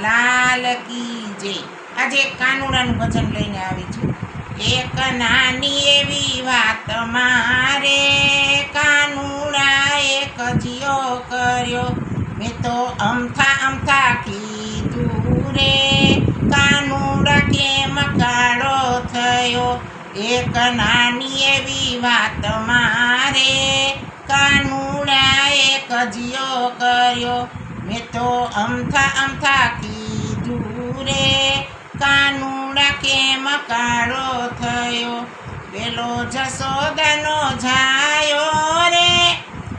લાલ કી આજે કાનુડાનું ભજન લઈને આવી છું. એક નાની એવી વાત મારે. કાનુડા એક જીયો કર્યો. મેં તો અમથા અમથા કીધું રે. કાનુડા કેમ કાળો થયો? એક નાની એવી વાત મારે. કાનુડા એક જીયો કર્યો. મેં તો અમથા અમથા કીધું રે કાનુડા કેમ કાળો થયો? પેલો જસોદાનો જાયો રે.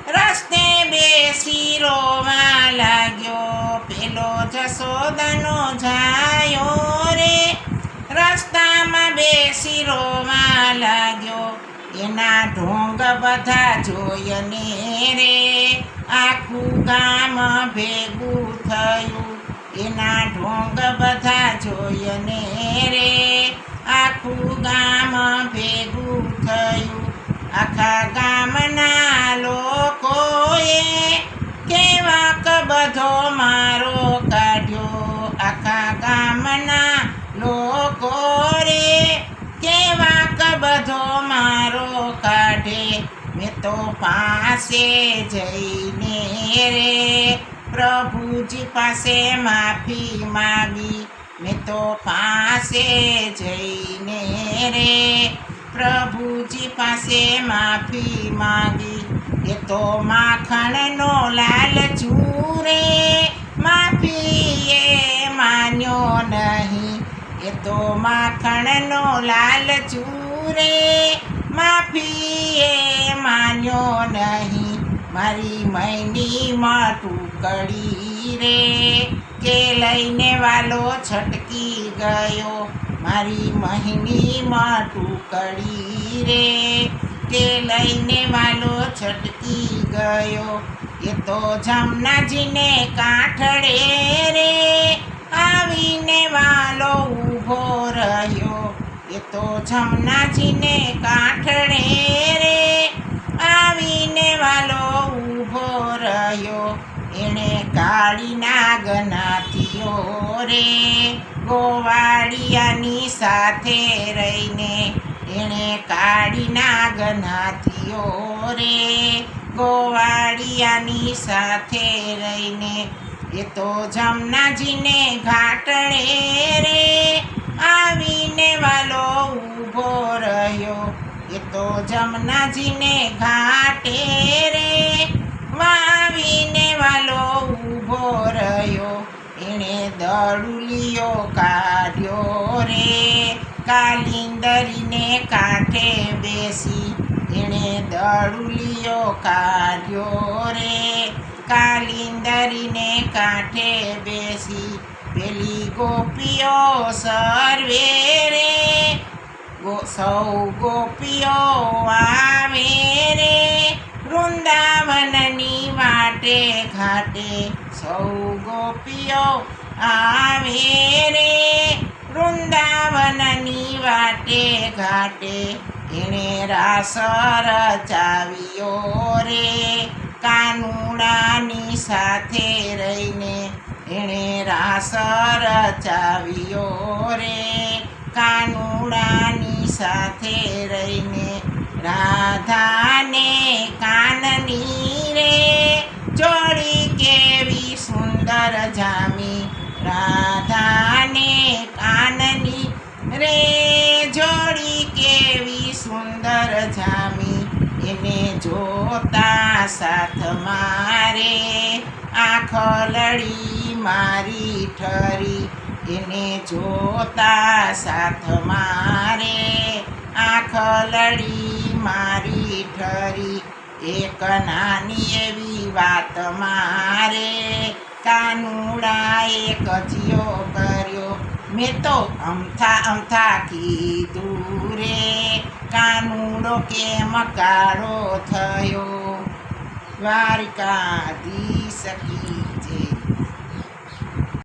રસ્તે બેસી રોવા લાગ્યો. પેલો જસોદાનો જાયો રે. રસ્તામાં બેસી રોવા લાગ્યો. એના ઢોંગ બધા જોઈને રે. આખું ગામ ભેગું થયું. એના ઢોંગ બધા જોઈને રે. આખું ગામ ભેગું થયું. આખા ગામના લોકોએ મેં તો પાસે જઈને રે, પ્રભુજી પાસે માફી માગી. મેં તો પાસે જઈને રે, પ્રભુજી પાસે માફી માગી. એ તો માખણનો લાલ ચૂરે, માફી એ માન્યો નહીં. એ તો માખણનો લાલ ચૂરે માફી એ માન્યો નહીં. મારી મૈની કડી રે, કે લઈને વાલો છટકી ગયો. મારી મહિની ટુકડી રે, કે લઈને વાલો છટકી ગયો. એ તો જમનાજીને કાંઠડે રે. આવીને વાલો ઊભો રહ્યો. એ તો જમનાજીને કાંઠણે રે. આવીને વાલો ઊભો રહ્યો. એણે કાળી નાગનાથીઓ રે. ગોવાળિયાની સાથે રહીને એણે કાળી નાગનાથીઓ રે. ગોવાળિયાની સાથે રહીને એ તો જમનાજીને ઘાટણે રે. આવીને વાલો ઊભો રહ્યો. એ તો જમનાજીને ઘાટે રે. વાવીને વાલો ઊભો રહ્યો. એણે દળુલિયો કાઢ્યો રે. કાલિંદરીને કાંઠે બેસી એણે દળુલિયો કાઢ્યો રે. કાલિંદરીને કાંઠે બેસી પેલી ગોપીઓ સર્વે રે. ગો, સૌ ગોપીઓ આવે રે. વૃંદાવનની વાટે ઘાટે સૌ ગોપીઓ આવે રે. વૃંદાવનની વાટે ઘાટે એણે રાસ રચાવ્યો રે. કાનુડાની સાથે રહીને એણે રાસ રચાવ્યો રે. કાનુડાની સાથે રહીને રાધાને કાનની રે. જોડી કેવી સુંદર જામી રાધાને કાનની રે. જોડી કેવી સુંદર જામી એને જોતા સાથ મારે. આંખ લડી મારી ઠરી, એને જોતા સાથ મારે. આંખ લડી મારી ઠરી, એક નાની એવી વાત મારે. કાનુડા એક જીઓ કર્યો, મેં તો અમથા અમથા કીધું રે. કાનુડો કેમ કાળો થયો? દ્વારિકાધીશ કી